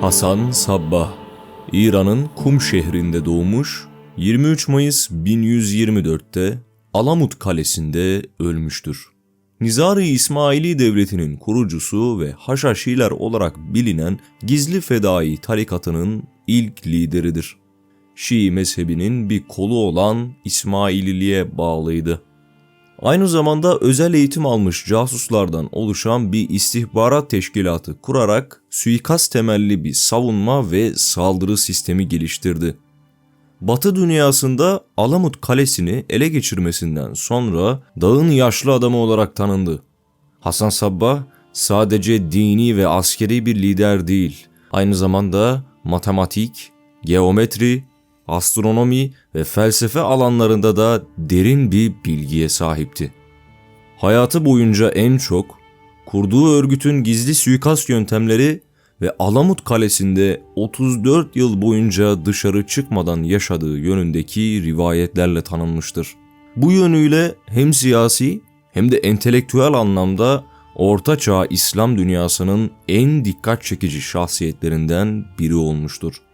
Hasan Sabbah, İran'ın Kum şehrinde doğmuş, 23 Mayıs 1124'te Alamut Kalesi'nde ölmüştür. Nizari İsmaili Devleti'nin kurucusu ve Haşhaşiler olarak bilinen gizli fedai tarikatının ilk lideridir. Şii mezhebinin bir kolu olan İsmaililiğe bağlıydı. Aynı zamanda özel eğitim almış casuslardan oluşan bir istihbarat teşkilatı kurarak suikast temelli bir savunma ve saldırı sistemi geliştirdi. Batı dünyasında Alamut Kalesi'ni ele geçirmesinden sonra dağın yaşlı adamı olarak tanındı. Hasan Sabbah sadece dini ve askeri bir lider değil, aynı zamanda matematik, geometri, astronomi ve felsefe alanlarında da derin bir bilgiye sahipti. Hayatı boyunca en çok kurduğu örgütün gizli suikast yöntemleri ve Alamut Kalesi'nde 34 yıl boyunca dışarı çıkmadan yaşadığı yönündeki rivayetlerle tanınmıştır. Bu yönüyle hem siyasi hem de entelektüel anlamda Orta Çağ İslam dünyasının en dikkat çekici şahsiyetlerinden biri olmuştur.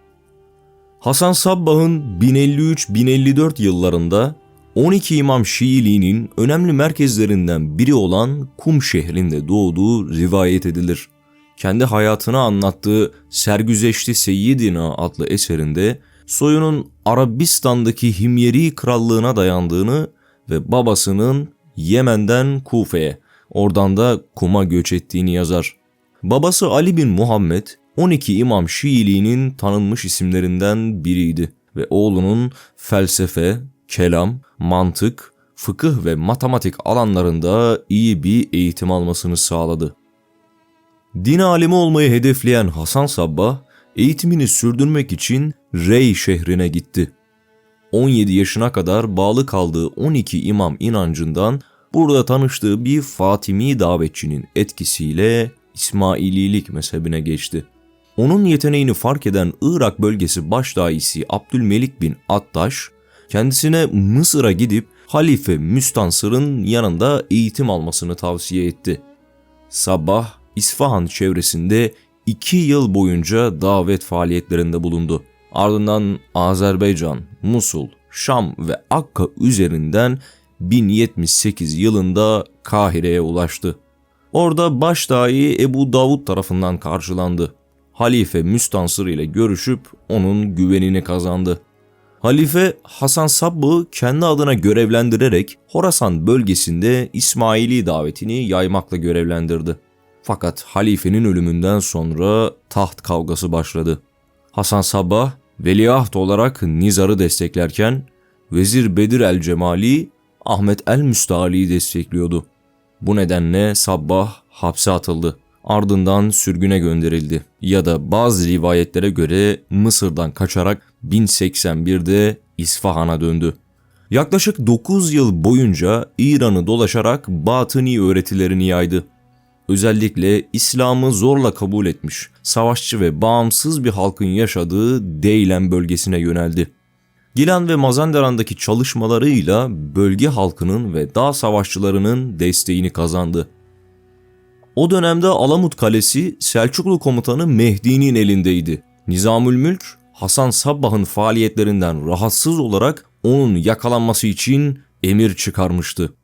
Hasan Sabbah'ın 1053-1054 yıllarında 12 İmam Şiiliğinin önemli merkezlerinden biri olan Kum şehrinde doğduğu rivayet edilir. Kendi hayatını anlattığı Sergüzeşti Seyyidina adlı eserinde soyunun Arabistan'daki Himyeri krallığına dayandığını ve babasının Yemen'den Kufe'ye, oradan da Kum'a göç ettiğini yazar. Babası Ali bin Muhammed 12 İmam Şiiliğinin tanınmış isimlerinden biriydi ve oğlunun felsefe, kelam, mantık, fıkıh ve matematik alanlarında iyi bir eğitim almasını sağladı. Din alimi olmayı hedefleyen Hasan Sabbah, eğitimini sürdürmek için Rey şehrine gitti. 17 yaşına kadar bağlı kaldığı 12 imam inancından burada tanıştığı bir Fatimi davetçinin etkisiyle İsmaililik mezhebine geçti. Onun yeteneğini fark eden Irak bölgesi başdaisi Abdülmelik bin Attaş, kendisine Mısır'a gidip Halife Müstansır'ın yanında eğitim almasını tavsiye etti. Sabah, İsfahan çevresinde iki yıl boyunca davet faaliyetlerinde bulundu. Ardından Azerbaycan, Musul, Şam ve Akka üzerinden 1078 yılında Kahire'ye ulaştı. Orada başdahi Ebu Davud tarafından karşılandı. Halife Müstansır ile görüşüp onun güvenini kazandı. Halife Hasan Sabb'ı kendi adına görevlendirerek Horasan bölgesinde İsmaili davetini yaymakla görevlendirdi. Fakat halifenin ölümünden sonra taht kavgası başladı. Hasan Sabbah veliaht olarak Nizar'ı desteklerken Vezir Bedir el Cemali Ahmet el Müstali'yi destekliyordu. Bu nedenle Sabbah hapse atıldı. Ardından sürgüne gönderildi. Ya da bazı rivayetlere göre Mısır'dan kaçarak 1081'de İsfahan'a döndü. Yaklaşık 9 yıl boyunca İran'ı dolaşarak batıni öğretilerini yaydı. Özellikle İslam'ı zorla kabul etmiş, savaşçı ve bağımsız bir halkın yaşadığı Deylen bölgesine yöneldi. Gilan ve Mazandaran'daki çalışmalarıyla bölge halkının ve dağ savaşçılarının desteğini kazandı. O dönemde Alamut Kalesi Selçuklu komutanı Mehdi'nin elindeydi. Nizamül Mülk, Hasan Sabbah'ın faaliyetlerinden rahatsız olarak onun yakalanması için emir çıkarmıştı.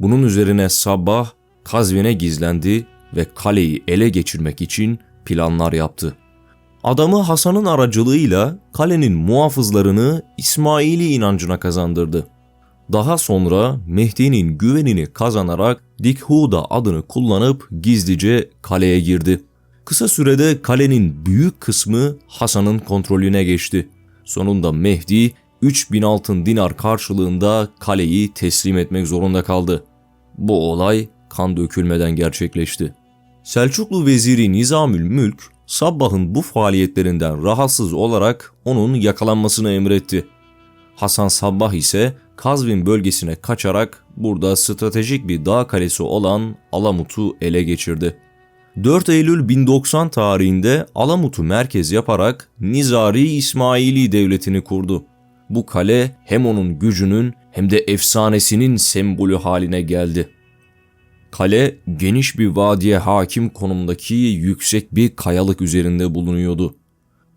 Bunun üzerine Sabbah Kazvin'e gizlendi ve kaleyi ele geçirmek için planlar yaptı. Adamı Hasan'ın aracılığıyla kalenin muhafızlarını İsmaili inancına kazandırdı. Daha sonra Mehdi'nin güvenini kazanarak Dikhuda adını kullanıp gizlice kaleye girdi. Kısa sürede kalenin büyük kısmı Hasan'ın kontrolüne geçti. Sonunda Mehdi 3000 altın dinar karşılığında kaleyi teslim etmek zorunda kaldı. Bu olay kan dökülmeden gerçekleşti. Selçuklu veziri Nizamül Mülk, Sabbah'ın bu faaliyetlerinden rahatsız olarak onun yakalanmasını emretti. Hasan Sabbah ise Kazvin bölgesine kaçarak burada stratejik bir dağ kalesi olan Alamut'u ele geçirdi. 4 Eylül 1090 tarihinde Alamut'u merkez yaparak Nizari İsmaili devletini kurdu. Bu kale hem onun gücünün hem de efsanesinin sembolü haline geldi. Kale geniş bir vadiye hakim konumdaki yüksek bir kayalık üzerinde bulunuyordu.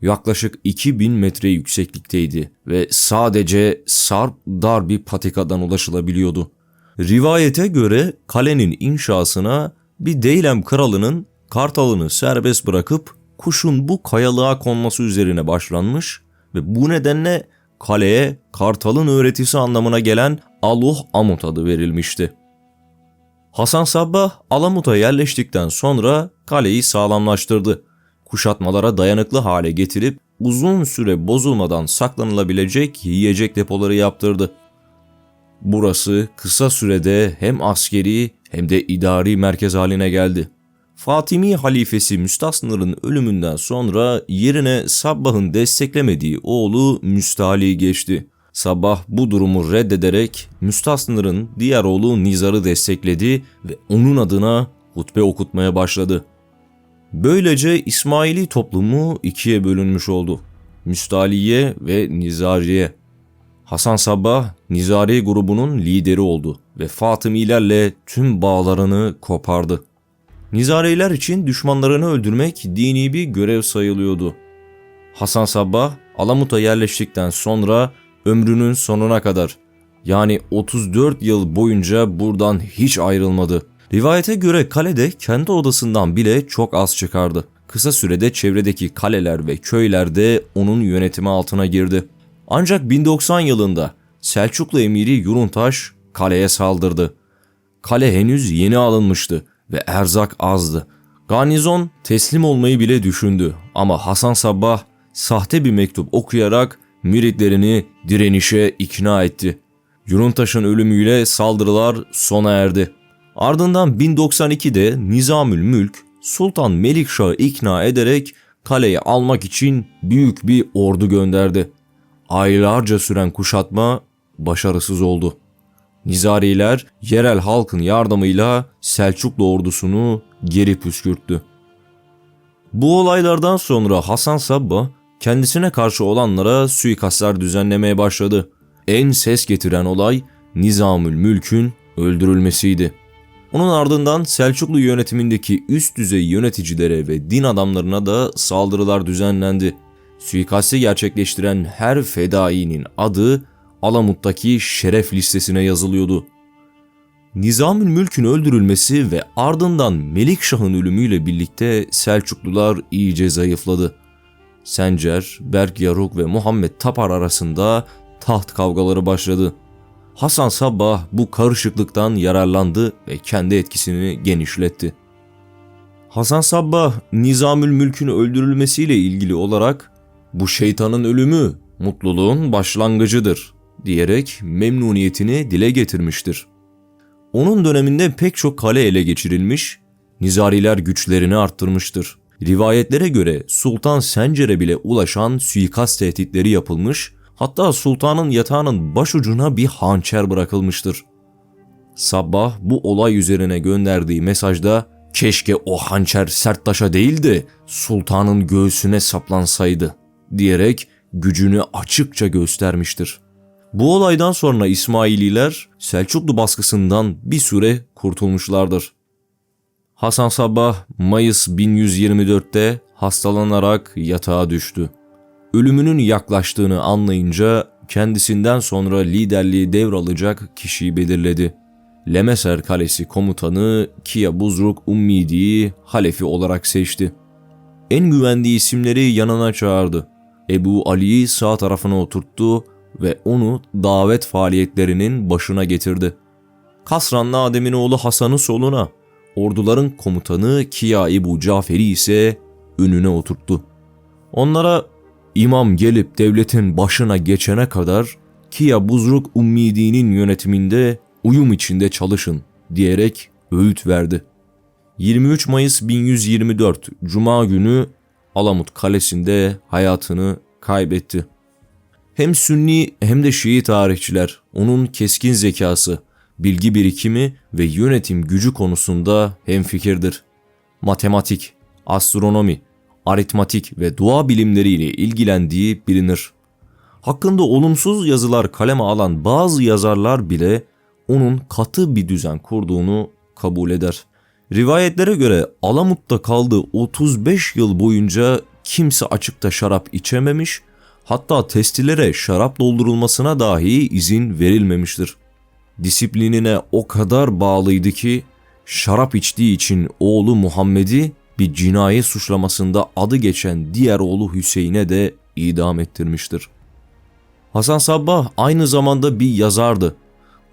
Yaklaşık 2000 metre yükseklikteydi ve sadece sarp dar bir patikadan ulaşılabiliyordu. Rivayete göre kalenin inşasına bir Deylem kralının kartalını serbest bırakıp kuşun bu kayalığa konması üzerine başlanmış ve bu nedenle kaleye kartalın öğretisi anlamına gelen Aluh Amut adı verilmişti. Hasan Sabbah Alamut'a yerleştikten sonra kaleyi sağlamlaştırdı. Kuşatmalara dayanıklı hale getirip uzun süre bozulmadan saklanılabilecek yiyecek depoları yaptırdı. Burası kısa sürede hem askeri hem de idari merkez haline geldi. Fatimi halifesi Müstasnır'ın ölümünden sonra yerine Sabbah'ın desteklemediği oğlu Müstali geçti. Sabah bu durumu reddederek Müstasnır'ın diğer oğlu Nizar'ı destekledi ve onun adına hutbe okutmaya başladı. Böylece İsmaili toplumu ikiye bölünmüş oldu. Müstaliye ve Nizariye. Hasan Sabbah Nizari grubunun lideri oldu ve Fatımilerle tüm bağlarını kopardı. Nizariler için düşmanlarını öldürmek dini bir görev sayılıyordu. Hasan Sabbah Alamut'a yerleştikten sonra ömrünün sonuna kadar yani 34 yıl boyunca buradan hiç ayrılmadı. Rivayete göre kalede kendi odasından bile çok az çıkardı. Kısa sürede çevredeki kaleler ve köylerde onun yönetimi altına girdi. Ancak 1090 yılında Selçuklu emiri Yuruntaş kaleye saldırdı. Kale henüz yeni alınmıştı ve erzak azdı. Garnizon teslim olmayı bile düşündü ama Hasan Sabbah sahte bir mektup okuyarak müritlerini direnişe ikna etti. Yuruntaş'ın ölümüyle saldırılar sona erdi. Ardından 1092'de Nizamül Mülk Sultan Melikşah'ı ikna ederek kaleyi almak için büyük bir ordu gönderdi. Aylarca süren kuşatma başarısız oldu. Nizariler yerel halkın yardımıyla Selçuklu ordusunu geri püskürttü. Bu olaylardan sonra Hasan Sabbah kendisine karşı olanlara suikastlar düzenlemeye başladı. En ses getiren olay Nizamül Mülk'ün öldürülmesiydi. Onun ardından Selçuklu yönetimindeki üst düzey yöneticilere ve din adamlarına da saldırılar düzenlendi. Suikasti gerçekleştiren her fedainin adı Alamut'taki şeref listesine yazılıyordu. Nizamül Mülk'ün öldürülmesi ve ardından Melikşah'ın ölümüyle birlikte Selçuklular iyice zayıfladı. Sencer, Berk Yaruk ve Muhammed Tapar arasında taht kavgaları başladı. Hasan Sabbah bu karışıklıktan yararlandı ve kendi etkisini genişletti. Hasan Sabbah Nizamül Mülk'ün öldürülmesiyle ilgili olarak bu şeytanın ölümü mutluluğun başlangıcıdır diyerek memnuniyetini dile getirmiştir. Onun döneminde pek çok kale ele geçirilmiş, Nizariler güçlerini arttırmıştır. Rivayetlere göre Sultan Sencer'e bile ulaşan suikast tehditleri yapılmış, hatta sultanın yatağının başucuna bir hançer bırakılmıştır. Sabbah bu olay üzerine gönderdiği mesajda keşke o hançer sert taşa değil de sultanın göğsüne saplansaydı diyerek gücünü açıkça göstermiştir. Bu olaydan sonra İsmaililer Selçuklu baskısından bir süre kurtulmuşlardır. Hasan Sabbah Mayıs 1124'te hastalanarak yatağa düştü. Ölümünün yaklaştığını anlayınca kendisinden sonra liderliği devralacak kişiyi belirledi. Lemeser Kalesi komutanı Kia Buzruk Ummidi'yi halefi olarak seçti. En güvendiği isimleri yanına çağırdı. Ebu Ali'yi sağ tarafına oturttu ve onu davet faaliyetlerinin başına getirdi. Kasranlı Adem'in oğlu Hasan'ı soluna, orduların komutanı Kia İbu Caferi ise önüne oturttu. Onlara imam gelip devletin başına geçene kadar Kia Buzruk Ummidi'nin yönetiminde uyum içinde çalışın diyerek öğüt verdi. 23 Mayıs 1124 Cuma günü Alamut Kalesi'nde hayatını kaybetti. Hem Sünni hem de Şii tarihçiler onun keskin zekası, bilgi birikimi ve yönetim gücü konusunda hemfikirdir. Matematik, astronomi, aritmatik ve dua bilimleriyle ilgilendiği bilinir. Hakkında olumsuz yazılar kaleme alan bazı yazarlar bile onun katı bir düzen kurduğunu kabul eder. Rivayetlere göre Alamut'ta kaldığı 35 yıl boyunca kimse açıkta şarap içememiş, hatta testilere şarap doldurulmasına dahi izin verilmemiştir. Disiplinine o kadar bağlıydı ki şarap içtiği için oğlu Muhammed'i bir cinayet suçlamasında adı geçen diğer oğlu Hüseyin'e de idam ettirmiştir. Hasan Sabbah aynı zamanda bir yazardı.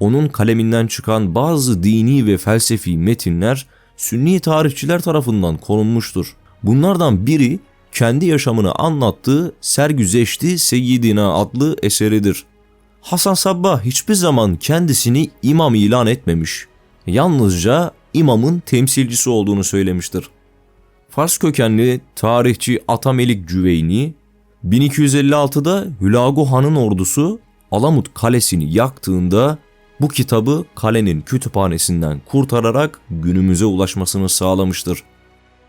Onun kaleminden çıkan bazı dini ve felsefi metinler Sünni tarihçiler tarafından korunmuştur. Bunlardan biri kendi yaşamını anlattığı Sergüzeşti Seyyidina adlı eseridir. Hasan Sabbah hiçbir zaman kendisini imam ilan etmemiş. Yalnızca imamın temsilcisi olduğunu söylemiştir. Fars kökenli tarihçi Atamelik Cüveyni 1256'da Hülagu Han'ın ordusu Alamut Kalesi'ni yaktığında bu kitabı kalenin kütüphanesinden kurtararak günümüze ulaşmasını sağlamıştır.